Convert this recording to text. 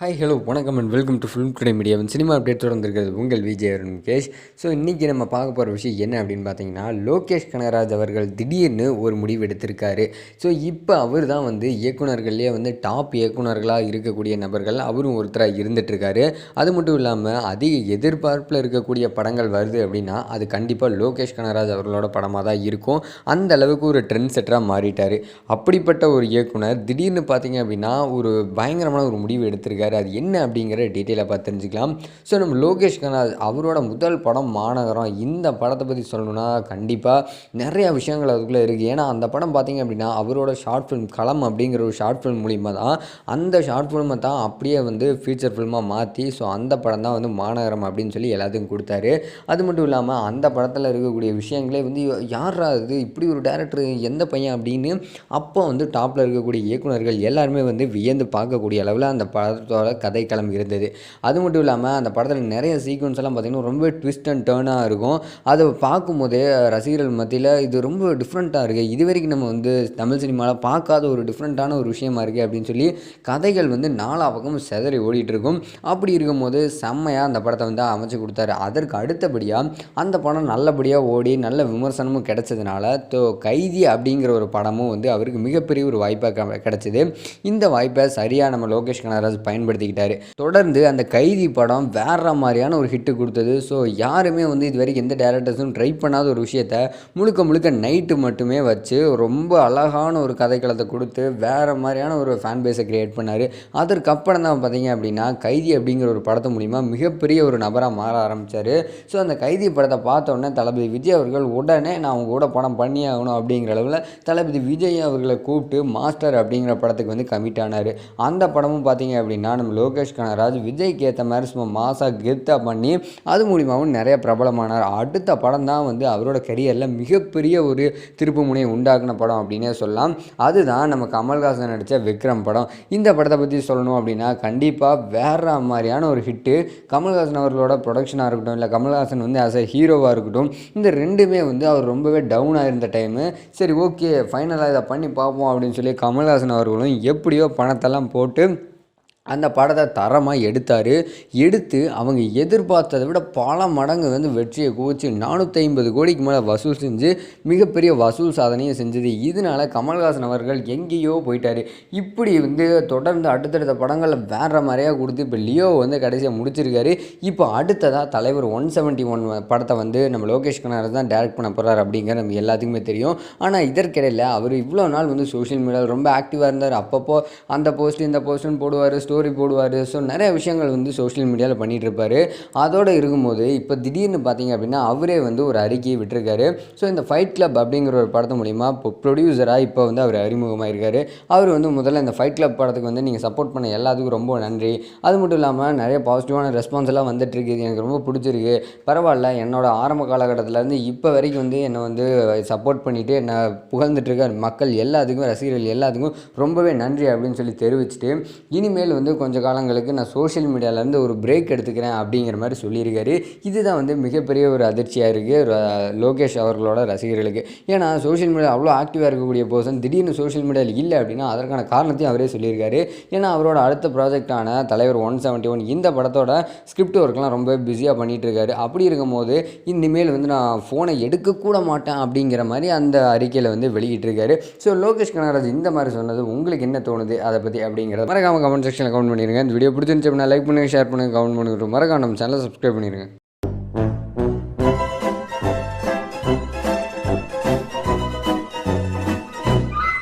Hi hello வணக்கம் and welcome to film today மீடியாவின் cinema update தொடர்ந்துருக்கிறது உங்கள் விஜய் அருண் முகேஷ். ஸோ இன்றைக்கி நம்ம பார்க்க போகிற விஷயம் என்ன அப்படின்னு பார்த்தீங்கன்னா லோகேஷ் கனகராஜ் அவர்கள் திடீர்னு ஒரு முடிவு எடுத்திருக்காரு. ஸோ இப்போ அவர் தான் வந்து இயக்குனர்கள்லேயே வந்து டாப் இயக்குனர்களாக இருக்கக்கூடிய நபர்கள் அவரும் ஒருத்தராக இருந்துகிட்ருக்காரு அது மட்டும் இல்லாமல் அதிக எதிர்பார்ப்பில் இருக்கக்கூடிய படங்கள் வருது அப்படின்னா அது கண்டிப்பாக லோகேஷ் கனகராஜ் அவர்களோட படமாக தான் இருக்கும். அந்த அளவுக்கு ஒரு ட்ரெண்ட் செட்டராக மாறிட்டார். அப்படிப்பட்ட ஒரு இயக்குனர் திடீர்னு பார்த்தீங்க அப்படின்னா ஒரு பயங்கரமான ஒரு முடிவு எடுத்திருக்காரு. அது என்ன அப்படிங்கிற டீட்டெயிலாக பார்த்து தெரிஞ்சுக்கலாம். ஸோ நம்ம லோகேஷ் கனகராஜ் அவரோட முதல் படம் மாநகரம். இந்த படத்தை பற்றி சொல்லணும்னா கண்டிப்பாக நிறைய விஷயங்கள் அதுக்குள்ளே இருக்குது ஏன்னா அந்த படம் பார்த்தீங்க அப்படின்னா அவரோட ஷார்ட் ஃபிலிம் களம் அப்படிங்கிற ஒரு ஷார்ட் ஃபிலிம் மூலிமா தான் அந்த ஷார்ட் ஃபிலிமை தான் அப்படியே வந்து ஃபீச்சர் ஃபிலிமாக மாற்றி ஸோ அந்த படம் தான் வந்து மாநகரம் அப்படின்னு சொல்லி எல்லாத்துக்கும் கொடுத்தாரு. அது மட்டும் இல்லாமல் அந்த படத்தில் இருக்கக்கூடிய விஷயங்களே வந்து யாரா இது? இப்படி ஒரு டேரக்டர் எந்த பையன் அப்படின்னு அப்போ வந்து டாப்பில் இருக்கக்கூடிய இயக்குனர்கள் எல்லாருமே வந்து வியந்து பார்க்கக்கூடிய அளவில் அந்த படத்தை படத்தோட கதைக்களம் இருந்தது. அது மட்டும் இல்லாமல் அந்த படத்தில் நிறைய சீக்வன்ஸ் எல்லாம் பார்த்திங்கன்னா ரொம்ப ட்விஸ்ட் அண்ட் டேர்னாக இருக்கும். அதை பார்க்கும்போதே ரசிகர்கள் மத்தியில் இது ரொம்ப டிஃப்ரெண்ட்டாக இருக்குது இது வரைக்கும் நம்ம வந்து தமிழ் சினிமாவில் பார்க்காத ஒரு டிஃப்ரெண்ட்டான ஒரு விஷயமா இருக்குது அப்படின்னு சொல்லி கதைகள் வந்து நாலா பக்கமும் செதறி ஓடிட்டு இருக்கும். அப்படி இருக்கும்போது செம்மையாக அந்த படத்தை வந்து அமைச்சு கொடுத்தாரு. அதற்கு அடுத்தபடியாக அந்த படம் நல்லபடியாக ஓடி நல்ல விமர்சனமும் கிடைச்சதுனால தோ கைதி அப்படிங்கிற ஒரு படமும் வந்து அவருக்கு மிகப்பெரிய ஒரு வாய்ப்பாக கிடச்சிது. இந்த வாய்ப்பை சரியாக நம்ம லோகேஷ் கனகராஜ் பயன்படுத்திக்கிட்டாரு. தொடர்ந்து அந்த கைதி படம் வேற மாதிரியான ஒரு ஹிட்டு கொடுத்தது. ஸோ யாருமே வந்து இது வரைக்கும் எந்த டேரக்டர்ஸும் ட்ரை பண்ணாத ஒரு விஷயத்த முழுக்க முழுக்க நைட்டு மட்டுமே வச்சு ரொம்ப அழகான ஒரு கதைக்களத்தை கொடுத்து வேறு மாதிரியான ஒரு ஃபேன் பேஸை க்ரியேட் பண்ணார் அதற்கப்புறம் தான் பார்த்தீங்க அப்படின்னா கைதி அப்படிங்கிற ஒரு படத்து மூலிமா மிகப்பெரிய ஒரு நபராக மாற ஆரம்பித்தார் ஸோ அந்த கைதி படத்தை பார்த்த உடனே தளபதி விஜய் அவர்கள் உடனே நான் அவங்க கூட படம் பண்ணி ஆகணும் அப்படிங்கிற அளவில் தளபதி விஜய் அவர்களை கூப்பிட்டு மாஸ்டர் அப்படிங்கிற படத்துக்கு வந்து கமிட் ஆனார். அந்த படமும் பார்த்தீங்க அப்படின்னா நம்ம லோகேஷ் கனகராஜ் விஜய்க்கு ஏற்ற மாதிரி சும்மா மாசாக கெத்தாக பண்ணி அது மூலிமாவும் நிறைய பிரபலமானார். அடுத்த படம் தான் வந்து அவரோட கரியரில் மிகப்பெரிய ஒரு திருப்பு முனையை உண்டாக்குன படம் அப்படின்னே சொல்லலாம். அதுதான் நம்ம கமல்ஹாசன் நடித்த விக்ரம் படம். இந்த படத்தை பற்றி சொல்லணும் அப்படின்னா கண்டிப்பாக வேற மாதிரியான ஒரு ஹிட்டு கமல்ஹாசன் அவர்களோட ப்ரொடக்ஷனாக இருக்கட்டும் இல்லை கமல்ஹாசன் வந்து ஆஸ் அ ஹீரோவாக இருக்கட்டும் இந்த ரெண்டுமே வந்து அவர் ரொம்பவே டவுனாக இருந்த டைமு சரி ஓகே ஃபைனலாக இதை பண்ணி பார்ப்போம் அப்படின்னு சொல்லி கமல்ஹாசன் அவர்களும் எப்படியோ பணத்தெல்லாம் போட்டு அந்த படத்தை தரமாக எடுத்தார். எடுத்து அவங்க எதிர்பார்த்ததை விட பல மடங்கு வந்து வெற்றியை குவிச்சு நானூற்றி ஐம்பது கோடிக்கு மேலே வசூல் செஞ்சு மிகப்பெரிய வசூல் சாதனையும் செஞ்சது. இதனால் கமல்ஹாசன் அவர்கள் எங்கேயோ போயிட்டார். இப்படி வந்து தொடர்ந்து அடுத்தடுத்த படங்களில் வேற மாதிரியாக கொடுத்து இப்போ லியோ வந்து கடைசியாக முடிச்சிருக்காரு. இப்போ அடுத்ததாக தலைவர் ஒன் செவன்ட்டி ஒன் படத்தை வந்து நம்ம லோகேஷ் கனார் தான் டேரக்ட் பண்ண போகிறார் அப்படிங்கிற நம்ம எல்லாத்துக்குமே தெரியும். ஆனால் இதற்கிடையில் அவர் இவ்வளோ நாள் வந்து சோஷியல் மீடியாவில் ரொம்ப ஆக்டிவாக இருந்தார். அப்பப்போ அந்த போஸ்ட் இந்த போஸ்ட்னு போடுவார். ஸ்டோரி போடுவார். ஸோ நிறைய விஷயங்கள் வந்து சோஷியல் மீடியாவில் பண்ணிகிட்டு இருப்பார் அதோடு இருக்கும்போது இப்போ திடீர்னு பார்த்தீங்க அப்படின்னா அவரே வந்து ஒரு அறிக்கையை விட்டுருக்காரு. ஸோ இந்த ஃபைட் கிளப் அப்படிங்கிற ஒரு படத்து மூலிமா இப்போ ப்ரொடியூசராக இப்போ வந்து அவர் அறிமுகமாயிருக்காரு. அவர் வந்து முதல்ல இந்த ஃபைட் கிளப் படத்துக்கு வந்து நீங்கள் சப்போர்ட் பண்ண எல்லாத்துக்கும் ரொம்ப நன்றி. அது மட்டும் இல்லாமல் நிறைய பாசிட்டிவான ரெஸ்பான்ஸ் எல்லாம் வந்துட்டுருக்கு. இது எனக்கு ரொம்ப பிடிச்சிருக்கு. பரவாயில்ல என்னோட ஆரம்ப காலகட்டத்திலேருந்து இப்போ வரைக்கும் வந்து என்னை வந்து சப்போர்ட் பண்ணிவிட்டு என்னை புகழ்ந்துட்டுருக்க மக்கள் எல்லாத்துக்கும் ரசிகர்கள் எல்லாத்துக்கும் ரொம்பவே நன்றி அப்படின்னு சொல்லி தெரிவிச்சுட்டு இனிமேல் வந்து கொஞ்சம் காலங்களுக்கு நான் சோஷியல் மீடியாவிலேருந்து ஒரு பிரேக் எடுத்துக்கிறேன் அப்படிங்கிற மாதிரி சொல்லியிருக்காரு. இதுதான் வந்து மிகப்பெரிய ஒரு அதிர்ச்சியாக இருக்குது லோகேஷ் அவர்களோட ரசிகர்களுக்கு. ஏன்னா சோஷியல் மீடியா அவ்வளோ ஆக்டிவாக இருக்கக்கூடிய பர்சன் திடீர்னு சோஷியல் மீடியாவில் இல்லை அப்படின்னா அதற்கான காரணத்தையும் அவரே சொல்லியிருக்காரு. ஏன்னா அவரோட அடுத்த ப்ராஜெக்டான தலைவர் ஒன் செவன்ட்டி ஒன் இந்த படத்தோட ஸ்கிரிப்ட் ஒர்க்லாம் ரொம்ப பிஸியாக பண்ணிகிட்டு இருக்காரு அப்படி இருக்கும்போது இனிமேல் வந்து நான் ஃபோனை எடுக்கக்கூட மாட்டேன் அப்படிங்கிற மாதிரி அந்த அறிக்கையில் வந்து வெளியிட்டிருக்காரு. ஸோ லோகேஷ் கனகராஜ் இந்த மாதிரி சொன்னது உங்களுக்கு என்ன தோணுது? அதை பற்றி அப்படிங்கிறத மறக்காமல் கமெண்ட் செக்ஷனில் கமெண்ட் பண்ணிடுங்க இந்த வீடியோ பிடிச்சிருந்துச்சு அப்படின்னா லைக் பண்ணுங்கள் ஷேர் பண்ணுங்கள் கமெண்ட் பண்ணுங்கள் மறக்காம நம்ம சேனலை சப்ஸ்கிரைப் பண்ணிடுங்க